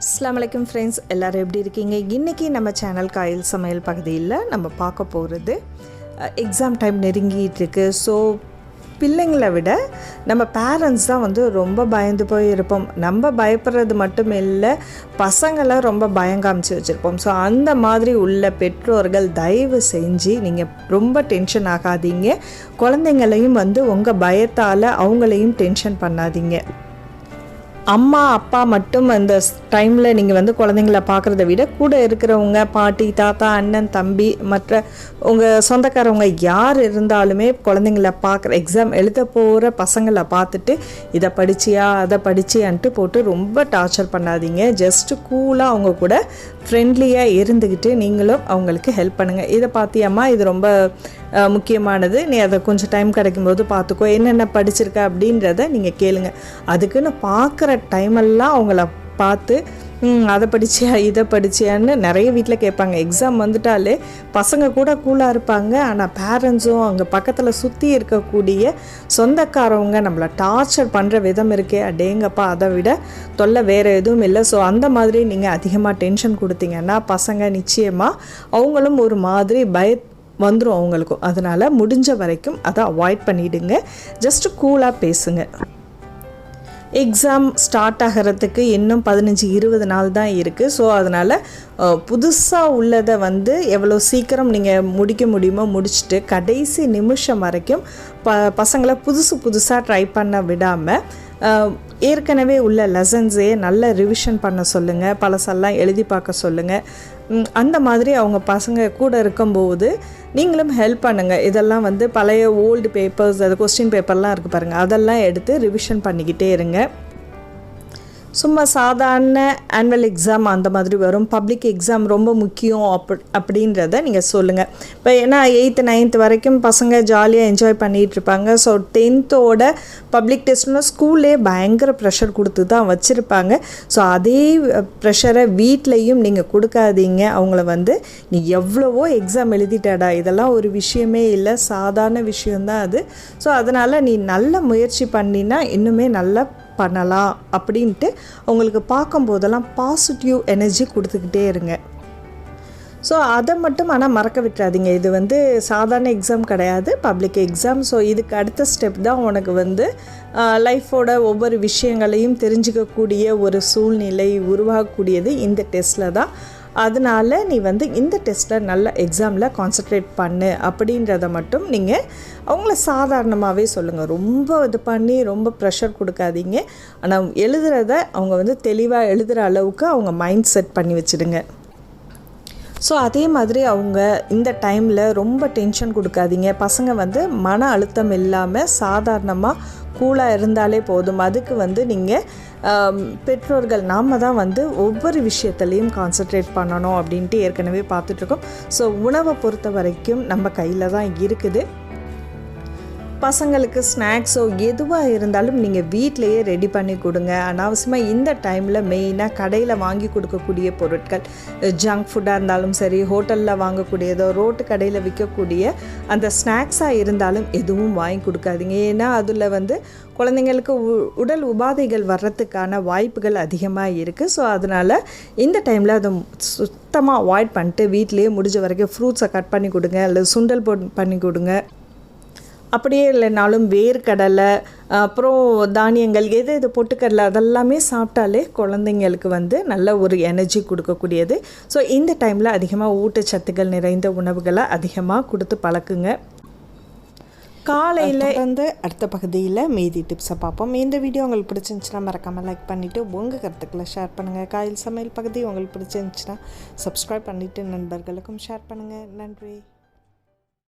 அஸ்லாம் வலைக்கம் ஃப்ரெண்ட்ஸ் எல்லோரும் எப்படி இருக்கீங்க? இன்றைக்கி நம்ம சேனல் காயல் சமையல் பகுதியில் நம்ம பார்க்க போகிறது எக்ஸாம் டைம் நெருங்கிட்டு இருக்கு. ஸோ பிள்ளைங்களை விட நம்ம பேரண்ட்ஸ் தான் வந்து ரொம்ப பயந்து போய் இருப்போம் நம்ம பயப்படுறது மட்டும் இல்லை பசங்களை ரொம்ப பயம் காமிச்சு வச்சுருப்போம். ஸோ அந்த மாதிரி உள்ள பெற்றோர்கள் தயவு செஞ்சு நீங்கள் ரொம்ப டென்ஷன் ஆகாதீங்க. குழந்தைங்களையும் வந்து உங்கள் பயத்தால் அவங்களையும் டென்ஷன் பண்ணாதீங்க. அம்மா அப்பா மட்டும் அந்த டைமில் நீங்கள் வந்து குழந்தைங்கள பார்க்குறத விட கூட இருக்கிறவங்க பாட்டி தாத்தா அண்ணன் தம்பி மற்ற உங்கள் சொந்தக்காரவங்க யார் இருந்தாலுமே குழந்தைங்கள பார்க்குற எக்ஸாம் எழுத போகிற பசங்களை பார்த்துட்டு இதை படிச்சியா அதை படிச்சியான்ட்டு போட்டு ரொம்ப டார்ச்சர் பண்ணாதீங்க. ஜஸ்ட்டு கூலாக அவங்க கூட ஃப்ரெண்ட்லியாக இருந்துக்கிட்டு நீங்களும் அவங்களுக்கு ஹெல்ப் பண்ணுங்கள் இதை பார்த்தியம்மா? இது ரொம்ப முக்கியமானது. நீ அதை கொஞ்சம் டைம் கிடைக்கும்போது பார்த்துக்கோ என்னென்ன படிச்சிருக்க அப்படின்றத நீங்கள் கேளுங்க. அதுக்குன்னு பார்க்குற டைமெல்லாம் அவங்கள பார்த்து அதை படிச்சியா இதை படிச்சியான்னு நிறைய வீட்டில் கேட்பாங்க. எக்ஸாம் வந்துட்டாலே பசங்க கூட கூலாக இருப்பாங்க. ஆனால் பேரண்ட்ஸும் அங்கே பக்கத்தில் சுற்றி இருக்கக்கூடிய சொந்தக்காரவங்க நம்மளை டார்ச்சர் பண்ணுற விதம் இருக்கே அடேங்கப்பா அதை விட தொல்லை வேறு எதுவும் இல்லை. ஸோ அந்த மாதிரி நீங்கள் அதிகமாக டென்ஷன் கொடுத்தீங்கன்னா பசங்க நிச்சயமாக அவங்களும் ஒரு மாதிரி பய வந்துடும் அவங்களுக்கும். அதனால் முடிஞ்ச வரைக்கும் அதை அவாய்ட் பண்ணிவிடுங்க ஜஸ்ட்டு கூலாக பேசுங்க. எக்ஸாம் ஸ்டார்ட் ஆகிறதுக்கு இன்னும் பதினஞ்சு இருபது நாள் தான் இருக்குது ஸோ அதனால் புதுசாக உள்ளதை வந்து எவ்வளோ சீக்கிரம் நீங்கள் முடிக்க முடியுமோ முடிச்சுட்டு கடைசி நிமிஷம் வரைக்கும் ப பசங்களை புதுசு புதுசாக ட்ரை பண்ண விடாமல் ஏற்கனவே உள்ள லெசன்ஸே நல்ல ரிவிஷன் பண்ண சொல்லுங்கள் பழசெல்லாம் எழுதி பார்க்க சொல்லுங்கள் அந்த மாதிரி அவங்க பசங்க கூட இருக்கும்போது நீங்களும் ஹெல்ப் பண்ணுங்கள் இதெல்லாம் வந்து பழைய ஓல்டு பேப்பர்ஸ் அது கொஸ்டின் பேப்பர்லாம் இருக்குது பாருங்கள் அதெல்லாம் எடுத்து ரிவிஷன் பண்ணிக்கிட்டே இருங்க. சும்மா சாதாரண ஆனுவல் எக்ஸாம் அந்த மாதிரி வரும். பப்ளிக் எக்ஸாம் ரொம்ப முக்கியம் அப் அப்படின்றத நீங்கள் சொல்லுங்கள் இப்போ ஏன்னா எயித்து நைன்த் வரைக்கும் பசங்க ஜாலியாக என்ஜாய் பண்ணிகிட்டு இருப்பாங்க ஸோ டென்த்தோட பப்ளிக் டெஸ்ட்னா ஸ்கூல்லே பயங்கர ப்ரெஷர் கொடுத்து தான் வச்சுருப்பாங்க. ஸோ அதே ப்ரெஷரை வீட்லேயும் நீங்கள் கொடுக்காதீங்க. அவங்கள வந்து நீ எவ்வளவோ எக்ஸாம் எழுதிட்டடா. இதெல்லாம் ஒரு விஷயமே இல்லை. சாதாரண விஷயந்தான் அது. ஸோ அதனால் நீ நல்ல முயற்சி பண்ணினா இன்னுமே நல்லா பண்ணலாம் அப்படின்ட்டு அவங்களுக்கு பார்க்கும்போதெல்லாம் பாசிட்டிவ் எனர்ஜி கொடுத்துக்கிட்டே இருங்க. ஸோ அதை மட்டும் ஆனால் மறக்க விட்டுறாதீங்க. இது வந்து சாதாரண எக்ஸாம் கிடையாது பப்ளிக் எக்ஸாம் ஸோ இதுக்கு அடுத்த ஸ்டெப் தான் உனக்கு வந்து லைஃபோட ஒவ்வொரு விஷயங்களையும் தெரிஞ்சுக்கக்கூடிய ஒரு சூழ்நிலை உருவாகக்கூடியது இந்த டெஸ்ட்டில் தான். அதனால நீ வந்து இந்த டெஸ்ட்டில் நல்ல எக்ஸாமில் கான்சன்ட்ரேட் பண்ணு. அப்படின்றத மட்டும் நீங்கள் அவங்கள சாதாரணமாகவே சொல்லுங்கள் ரொம்ப இது பண்ணி ரொம்ப ப்ரெஷர் கொடுக்காதீங்க. ஆனால் எழுதுறத அவங்க வந்து தெளிவாக எழுதுகிற அளவுக்கு அவங்க மைண்ட் செட் பண்ணி வச்சுடுங்க. ஸோ அதே மாதிரி அவங்க இந்த டைமில் ரொம்ப டென்ஷன் கொடுக்காதீங்க. பசங்க வந்து மன அழுத்தம் இல்லாமல் சாதாரணமாக கூலாக இருந்தாலே போதும். அதுக்கு வந்து நீங்கள் பெற்றோர்கள் நாம் தான் வந்து ஒவ்வொரு விஷயத்துலேயும் கான்சன்ட்ரேட் பண்ணணும் அப்படின்ட்டு ஏற்கனவே பார்த்துட்ருக்கோம் ஸோ உணவை பொறுத்த வரைக்கும் நம்ம கையில் தான் இருக்குது. பசங்களுக்கு ஸ்நாக்ஸோ எதுவாக இருந்தாலும் நீங்கள் வீட்டிலையே ரெடி பண்ணி கொடுங்க. அனாவசியமாக இந்த டைமில் மெயினாக கடையில் வாங்கி கொடுக்கக்கூடிய பொருட்கள் ஜங்க் ஃபுட்டாக இருந்தாலும் சரி ஹோட்டலில் வாங்கக்கூடியதோ ரோட்டு கடையில் விற்கக்கூடிய அந்த ஸ்நாக்ஸாக இருந்தாலும் எதுவும் வாங்கி கொடுக்காதீங்க. ஏன்னா அதில் வந்து குழந்தைங்களுக்கு உ- உடல் உபாதைகள் வர்றதுக்கான வாய்ப்புகள் அதிகமாக இருக்குது ஸோ அதனால் இந்த டைமில் அதை சுத்தமாக அவாய்ட் பண்ணிட்டு வீட்லேயே முடிஞ்ச வரைக்கும் ஃப்ரூட்ஸை கட் பண்ணி கொடுங்க. அல்லது சுண்டல் போட் பண்ணி கொடுங்க. அப்படியே இல்லைனாலும் வேர்க்கடலை அப்புறம் தானியங்கள் எது எது பொட்டுக்கடலை அதெல்லாமே சாப்பிட்டாலே குழந்தைங்களுக்கு வந்து நல்ல ஒரு எனர்ஜி கொடுக்கக்கூடியது. ஸோ இந்த டைமில் அதிகமாக ஊட்டச்சத்துக்கள் நிறைந்த உணவுகளை அதிகமாக கொடுத்து பழக்குங்க. காலையில் வந்து அடுத்த பகுதியில் மீதி டிப்ஸை பார்ப்போம். இந்த வீடியோ உங்களுக்கு பிடிச்சிருந்துச்சுன்னா மறக்காமல் லைக் பண்ணிவிட்டு உங்கள் கருத்துக்களை ஷேர் பண்ணுங்கள் காயில் சமையல் பகுதி உங்களுக்கு பிடிச்சிருந்துச்சுன்னா சப்ஸ்கிரைப் பண்ணிவிட்டு நண்பர்களுக்கும் ஷேர் பண்ணுங்கள் நன்றி.